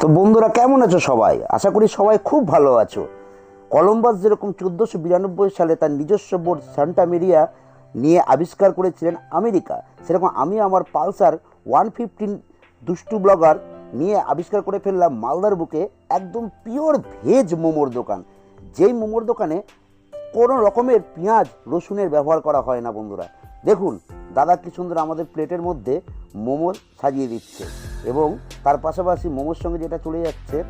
তো বন্ধুরা, কেমন আছো সবাই? আশা করি সবাই খুব ভালো আছো। কলম্বাস যেরকম চোদ্দোশো বিরানব্বই সালে তার নিজস্ব বোর্ড সান্টা মেরিয়া নিয়ে আবিষ্কার করেছিলেন আমেরিকা, সেরকম আমি আমার পালসার ওয়ান ফিফটিন দুষ্টু ব্লগার নিয়ে আবিষ্কার করে ফেললাম মালদার বুকে একদম পিওর ভেজ মোমোর দোকান। যেই মোমোর দোকানে কোনো রকমের পেঁয়াজ, রসুনের ব্যবহার করা হয় না বন্ধুরা। দেখুন, দাদা কি সুন্দর আমাদের প্লেটের মধ্যে মোমো সাজিয়ে দিচ্ছে। এবং তার পাশাপাশি মোমোর সঙ্গে যেটা চলে যাচ্ছে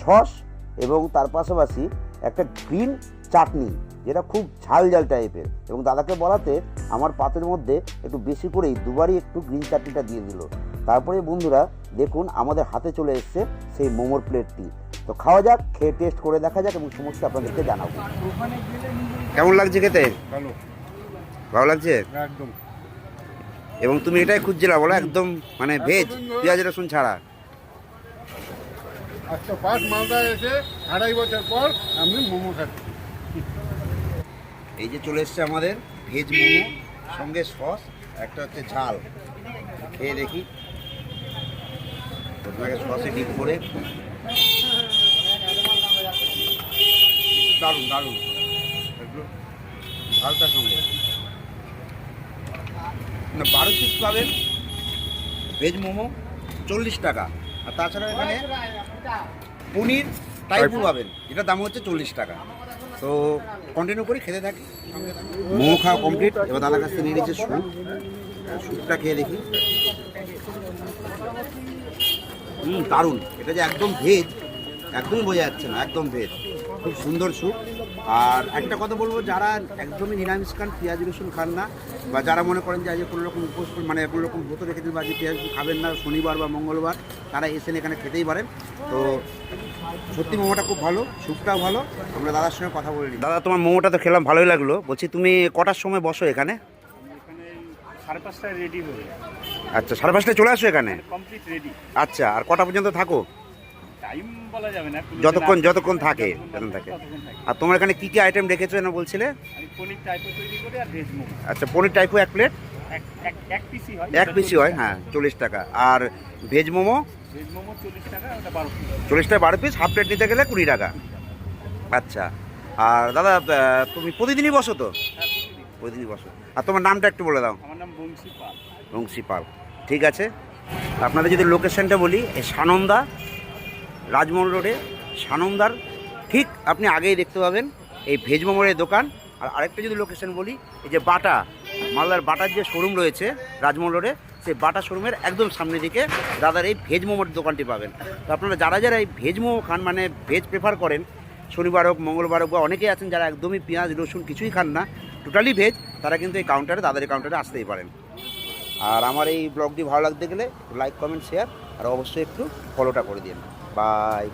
সস এবং তার পাশাপাশি একটা গ্রিন চাটনি যেটা খুব ঝাল ঝাল টাইপের। এবং দাদাকে বলাতে আমার পাতের মধ্যে একটু বেশি করেই দুবারই একটু গ্রিন চাটনিটা দিয়ে দিল। তারপরে বন্ধুরা দেখুন আমাদের হাতে চলে এসছে সেই মোমোর প্লেটটি। তো খাওয়া যাক খেয়ে টেস্ট করে দেখা যাক এবং সমস্ত আপনাদেরকে জানাব। কেমন লাগছে খেতে? ভালো। ভালো লাগছে? একদম। এবং তুমি এটাই খুঁজছিলে বলো একদম মানে ভেজ পেঁয়াজ রসুন ছাড়া। ফার্স্ট মালদা এসে আড়াই বছর পর আমি মোমো খাচ্ছি। এই যে চলে এসছে আমাদের ভেজ মোমো সঙ্গে সস একটা হচ্ছে ঝাল। খেয়ে দেখি। প্রথমে সসে ডিপ করে। দারুণ দারুণ। ঝালটার সঙ্গে। বারো পিস পাবেন। ভেজ মোমো চল্লিশ টাকা। আর তাছাড়া এখানে পনির টাইপও পাবেন। এটার দাম হচ্ছে চল্লিশ টাকা। তো কন্টিনিউ করি খেতে থাকি। মোমো খাওয়া কমপ্লিট এবার দাদার কাছ থেকে নিয়ে নিচ্ছে স্যুপ। স্যুপটা খেয়ে দেখি। হুম দারুণ। এটা যে একদম ভেজ একদমই বোঝা যাচ্ছে না একদম ভেজ। খুব সুন্দর স্যুপ। আর একটা কথা বলব যারা একদমই নিরামিষ খান পেঁয়াজ রসুন খান না বা যারা মনে করেন যে আজকে কোনো রকম উপোস মানে কোনো রকম ব্রত রেখে দিন বা আজকে পেঁয়াজ খাবেন না শনিবার বা মঙ্গলবার তারা এসে এখানে খেতেই পারেন। তো সত্যি মোমোটা খুব ভালো স্যুপটাও ভালো। আমরা দাদার সঙ্গে কথা বলে নিই। দাদা তোমার মোমোটা তো খেলাম ভালোই লাগল। বলছি তুমি কটার সময় বসো এখানে? এখানে সাড়ে পাঁচটায় রেডি হয়ে আচ্ছা সাড়ে পাঁচটায় চলে আসো এখানে? কমপ্লিট রেডি আচ্ছা আর কটা পর্যন্ত থাকো? টাইম বলা যাবে না যতক্ষণ যতক্ষণ থাকে যতক্ষণ থাকে। আর তোমার এখানে কি কি আইটেম রেখেছো যেন বলছিলে? আমি পনির টাইপও তৈরি করি আর ভেজ মোমো আচ্ছা পনির টাইপও এক প্লেট এক পিসি হয় এক পিসি হয় হ্যাঁ চল্লিশ টাকা। আর ভেজ মোমো ভেজ মোমো চল্লিশ টাকা ওটা বারো পিস চল্লিশ টাকা বারো পিস হাফ প্লেট নিতে গেলে কুড়ি টাকা। আচ্ছা। আর দাদা তুমি প্রতিদিনই বসো তো? হ্যাঁ, প্রতিদিনই বসো। আর তোমার নামটা একটু বলে দাও। আমার নাম বংশী পাল। বংশী পাল। ঠিক আছে। আপনাদের যদি লোকেশনটা বলি সানন্দা রাজমহল রোডে, সানন্দার, ঠিক আপনি আগেই দেখতে পাবেন এই ভেজ মোমোরের দোকান। আর আরেকটা যদি লোকেশন বলি, এই যে বাটা, মালদার বাটার যে শোরুম রয়েছে রাজমহল রোডে, সেই বাটা শোরুমের একদম সামনে দিকে দাদার এই ভেজ মোমোর দোকানটি পাবেন। তো আপনারা যারা যারা এই ভেজ মোমো খান মানে ভেজ প্রেফার করেন, শনিবার হোক, মঙ্গলবার হোক, বা অনেকেই আছেন যারা একদমই পেঁয়াজ, রসুন কিছুই খান না টোটালি ভেজ তারা কিন্তু এই কাউন্টারে দাদার কাউন্টারে আসতেই পারেন। আর আমার এই ব্লগটি ভালো লাগতে গেলে লাইক কমেন্ট শেয়ার আর অবশ্যই একটু ফলোটা করে দিন। Bye.